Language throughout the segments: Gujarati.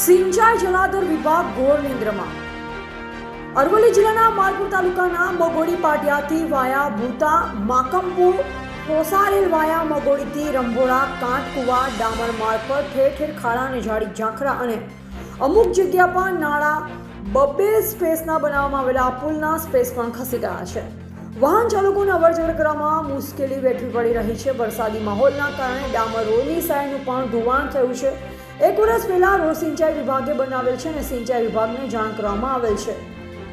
સિંચાઈ જલાધર વિભાગ ઘોર નિંદ્રમાં. અરવલ્લી જિલ્લાના માલપુર તાલુકાના મગોડી પાટિયાથી વાયા ભૂતા, માકમપુર કોસારેલ વાયા મગોડીથી રંભોળા, કાંટકુવા, ડામર માર્ગ પર ઠેર ઠેર ખાડા અને ઝાડી ઝાંખરા અને અમુક જગ્યા પર નાળા બબ્બે સ્પેસના બનાવવામાં આવેલા પુલના સ્પેસ પણ ખસી ગયા છે. વાહન ચાલકોને અવરજવર કરવામાં મુશ્કેલી વેઠવી પડી રહી છે. વરસાદી માહોલના કારણે ડામર રોડની સાઈડનું પણ ધોવાણ થયું છે. એક વર્ષ પહેલા રોડ સિંચાઈ વિભાગે બનાવેલ છે અને સિંચાઈ વિભાગને જાણ કરવામાં આવેલ છે.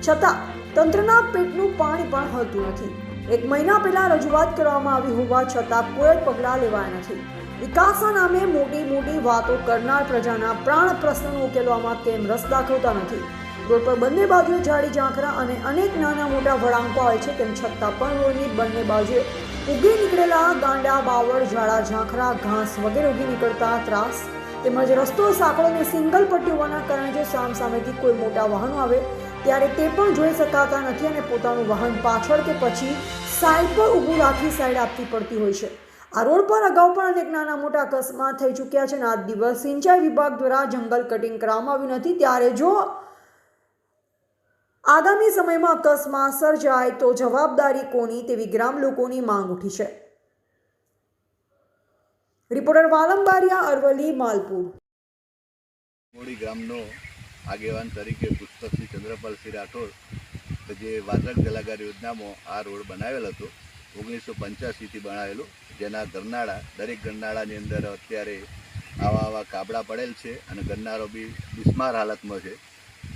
છતાં, તંત્રના પેટનું પાણી પણ હોતું નથી. એક મહિના પહેલા રજૂઆત કરવામાં આવી હોવા છતાં કોઈ જ પગલાં લેવાયા નથી. વિકાસના નામે મોટી મોટી વાતો કરનાર પ્રજાના પ્રાણ પ્રશ્નોને ઉકેલવામાં કેમ રસ દાખવતા નથી. રોડ પર બંને બાજુએ જાડી ઝાંખરા અને અનેક નાના મોટા વળાંકો આવે છે તેમ છતાં પણ રોડની બંને બાજુએ ઉગી નીકળેલા ગાંડા, બાવળ, ઝાડા, ઝાંખરા, ઘાસ વગેરે ઉગી નીકળતા ત્રાસ તેમજ રસ્તો સાંકડો અને સિંગલ પટ્ટી હોવાના કારણે જો સામ સામેથી કોઈ મોટા વાહનો આવે, ત્યારે તે પણ જોઈ શકાતા નથી અને પોતાનું વાહન પાછળ કે પછી સાઈડ પર ઊભું રાખી સાઈડ આપવી પડતી હોય છે. આ રોડ પર અગાઉ પણ અનેક નાના મોટા અકસ્માત થઈ ચૂક્યા છે અને આ દિવસ સિંચાઈ વિભાગ દ્વારા જંગલ કટિંગ કરવામાં આવ્યું નથી. ત્યારે જો આગામી સમયમાં અકસ્માત સર્જાય તો જવાબદારી કોની તેવી ગ્રામ લોકોની માંગ ઉઠી છે. રિપોર્ટર વાલંબારિયા અરવલી માલપુર. મોડી ગામનો આગેવાન તરીકે પુષ્પકસિંહ ચંદ્રપાલસિંહ રાઠોડ જે વાદક જલાગાર યોજનામાં આ રોડ બનાવેલ હતો, ઓગણીસો પંચ્યાસીથી બનાવેલો, જેના ગરનાળા, દરેક ગરનાળાની અંદર અત્યારે આવા આવા કાબડા પડેલ છે અને ગરનાળો બી બિસ્માર હાલતમાં છે.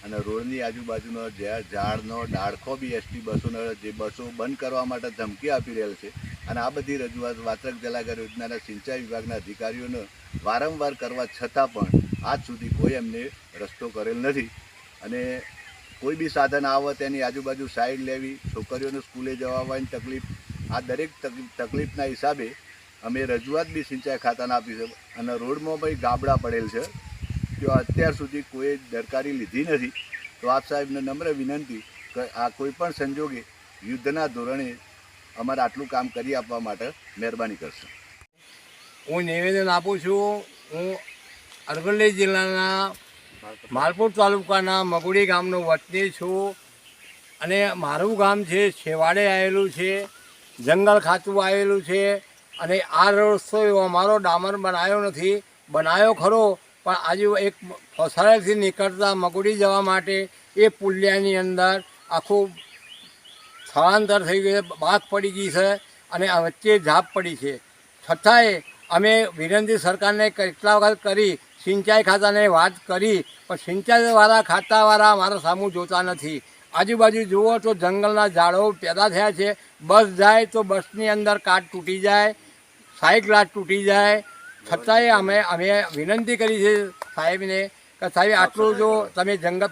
અને રોડની આજુબાજુનો જ્યાં ઝાડનો ડાળખો બી એસટી બસોનો જે બસો બંધ કરવા માટે ધમકી આપી રહેલ છે. અને આ બધી રજૂઆત વાત્રક જલાગાર યોજનાના સિંચાઈ વિભાગના અધિકારીઓને વારંવાર કરવા છતાં પણ આજ સુધી કોઈ એમને રસ્તો કરેલ નથી. અને કોઈ બી સાધન આવે તેની આજુબાજુ સાઈડ લેવી, છોકરીઓને સ્કૂલે જવા આવવાની તકલીફ, આ દરેક તકલીફ તકલીફના હિસાબે અમે રજૂઆત બી સિંચાઈ ખાતાને આપી છે. અને રોડમાં ભાઈ ગાબડા પડેલ છે. જો અત્યાર સુધી કોઈ દરકારી લીધી નથી, તો આપ સાહેબને નમ્ર વિનંતી કે આ કોઈપણ સંજોગે યુદ્ધના ધોરણે અમારે આટલું કામ કરી આપવા માટે મહેરબાની કરશો. હું નિવેદન આપું છું, હું અરવલ્લી જિલ્લાના માલપુર તાલુકાના મગુડી ગામનો વતની છું અને મારું ગામ છે છેવાડે આવેલું છે, જંગલ ખાતું આવેલું છે અને આ રસ્તો એવો અમારો ડામર બનાવ્યો નથી બનાવ્યો ખરો પણ આજુ એક ફસાળેથી નીકળતા મગુડી જવા માટે એ પુલિયાની અંદર આખું સ્થળાંતર થઈ ગયું છે બાગ પડી ગઈ છે અને વચ્ચે ઝાપ પડી છે. છતાંય અમે વિનંતી સરકારને કેટલા વખત કરી, સિંચાઈ ખાતાને વાત કરી, પણ સિંચાઈવાળા ખાતાવાળા અમારા સામું જોતા નથી. આજુબાજુ જુઓ તો જંગલના ઝાડો પેદા થયા છે. બસ જાય તો બસની અંદર કાટ તૂટી જાય સાઈડ ગ્લાસ તૂટી જાય છતાંય અમે અમે વિનંતી કરી છે સાહેબને કે સાહેબ, આટલું જો તમે જંગલ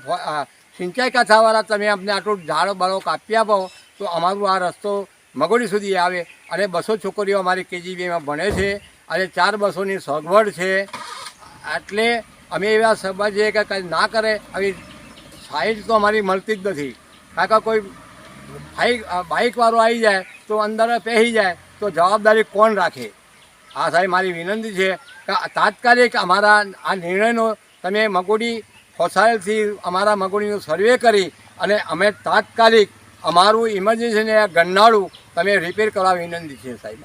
સિંચાઈ કાંઠાવાળા તમે અમને આટલું ઝાડો બાળો કાપી આપો, તો અમારું આ રસ્તો મગોડી સુધી આવે. અને બસો છોકરીઓ અમારી કેજીબીમાં ભણે છે. અને ચાર બસોની સગવડ છે. એટલે અમે એવા સમજીએ કે કંઈ ના કરે, આવી સાઈડ તો અમારી મળતી જ નથી. કારણ કે કોઈ બાઇક બાઇકવાળો આવી જાય તો અંદર પહેરી જાય, તો જવાબદારી કોણ રાખે? આ સાહેબ મારી વિનંતી છે કે તાત્કાલિક અમારા આ નિર્ણયનો તમે મગોડી ફોસાયેલથી અમારા મગોડીનો સર્વે કરી અને અમે તાત્કાલિક અમારું ઇમરજન્સીને ગન્નાળું તમે રિપેર કરવા વિનંતી છે સાહેબ.